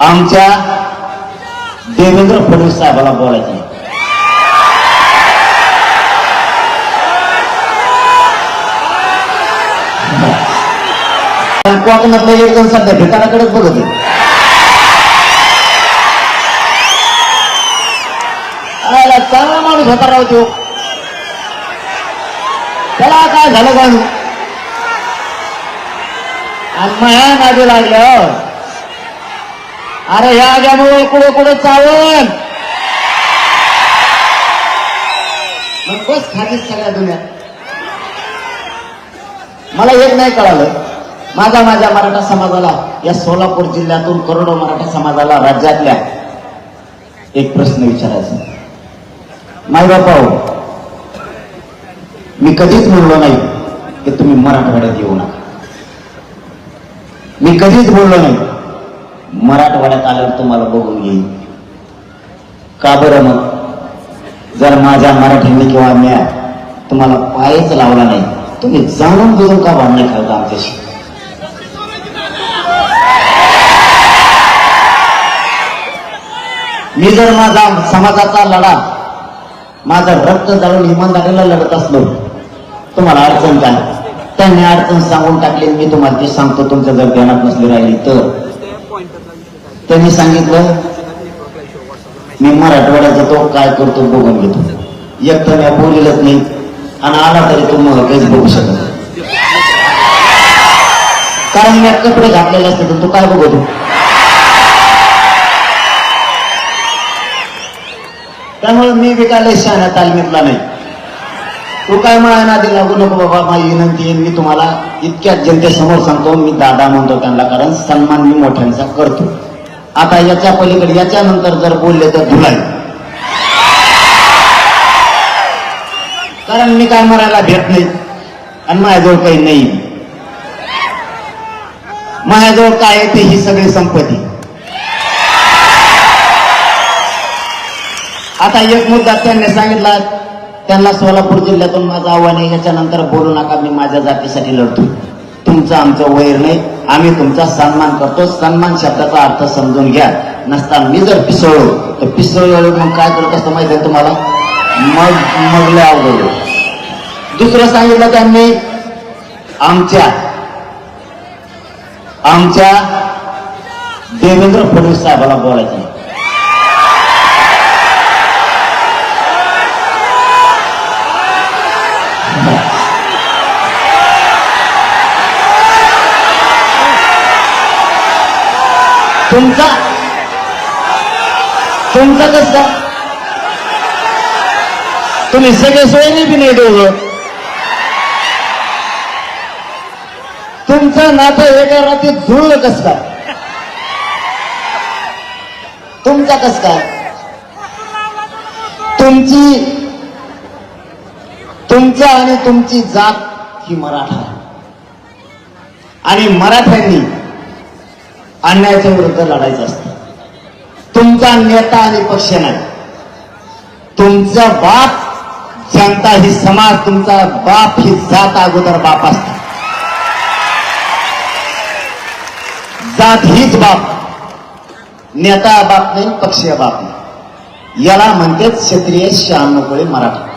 आमच्या देवेंद्र फडणवीस साहेबाला बोलायचं कोकणातले एक जण सध्या भिकाराकडेच बघत आहे. चांगला माणूस होता राव तो. त्याला काय झालं पण आणि माया नादी लागलं हो. अरे ह्या आग्यामुळे कुठे कुठे चावण मग बस खालीच सगळ्या दुनिया. मला एक नाही कळालं. माझा माझ्या मराठा समाजाला या सोलापूर जिल्ह्यातून करोडो मराठा समाजाला राज्यातल्या एक प्रश्न विचारायचा. मायबापा बापा हो, मी कधीच म्हणलो नाही की तुम्ही मराठवाड्यात येऊ नका. मी कधीच बोललो नाही मराठवाड्यात आल्यावर तुम्हाला बघून घेईल का बरं मग? जर माझ्या मराठ्यांनी किंवा म्या तुम्हाला पायच लावला नाही तुम्ही जाणून बुजून का भांडणे खेळता आमच्याशी? मी जर माझा समाजाचा लढा माझं रक्त जाळून इमानदारीला लढत असलो तुम्हाला अडचण काय? त्यांनी अडचण सांगून टाकली मी तुम्हाला ते सांगतो तुमच्या जर ध्यानात नसली राहिली तर. त्यांनी सांगितलं मी मराठवाड्याचा तो काय करतो बघून घेतो. एक तर मी बोललेलंच नाही आणि आला तरी तो मग काहीच बघू शकत नाही. कारण मी कपडे घातलेले असते तर तू काय बघतो? त्यामुळे मी विकायला शहाण्या तालमीतला नाही. तू काय म्हणा नादी लागू नको बाबा माझी विनंती आहे मी तुम्हाला इतक्या जनतेसमोर सांगतो मी दादा म्हणतो त्यांना कारण सन्मान मी मोठ्यांचा करतो. आता याच्या पलीकडे याच्यानंतर जर बोलले तर धुलाई. कारण मी काय म्हणायला भेट नाही आणि माझ्याजवळ काही नाही. माझ्याजवळ काय आहे ते ही सगळी संपत्ती. आता एक मुद्दा त्यांनी सांगितला त्यांना सोलापूर जिल्ह्यातून माझं आव्हान आहे याच्यानंतर बोलू नका मी माझ्या जातीसाठी लढतो. तुमचं आमचं वैर नाही. आम्ही तुमचा सन्मान करतो. सन्मान शब्दाचा अर्थ समजून घ्या. नसता मी जर पिसळलो तर पिसळलो मग काय करत असतो माहिती आहे तुम्हाला? मग मगले लय अवघड. दुसरं सांगितलं त्यांनी आमच्या आमच्या देवेंद्र फडणवीस साहेबाला बोलायचं. तुमचा? तुमचा कसं तुम्ही सगळे सोयरे बी नाही दोघं. तुमचं नातं एका रात्रीत जुळलं कस? काय तुमचा कस? काय तुमची तुमचा आणि तुमची जात ही मराठा. आणि मराठ्यांनी अन्यायाच्या विरुद्ध लढायचं असतं. तुमचा नेता आणि पक्ष नाही. तुमचा बाप जनता ही समाज तुमचा बाप ही जात अगोदर बाप असते. जात हीच बाप. नेता बाप नाही पक्षीय बाप नाही. याला म्हणतेच क्षत्रिय शहाण्णव कोळी मराठा.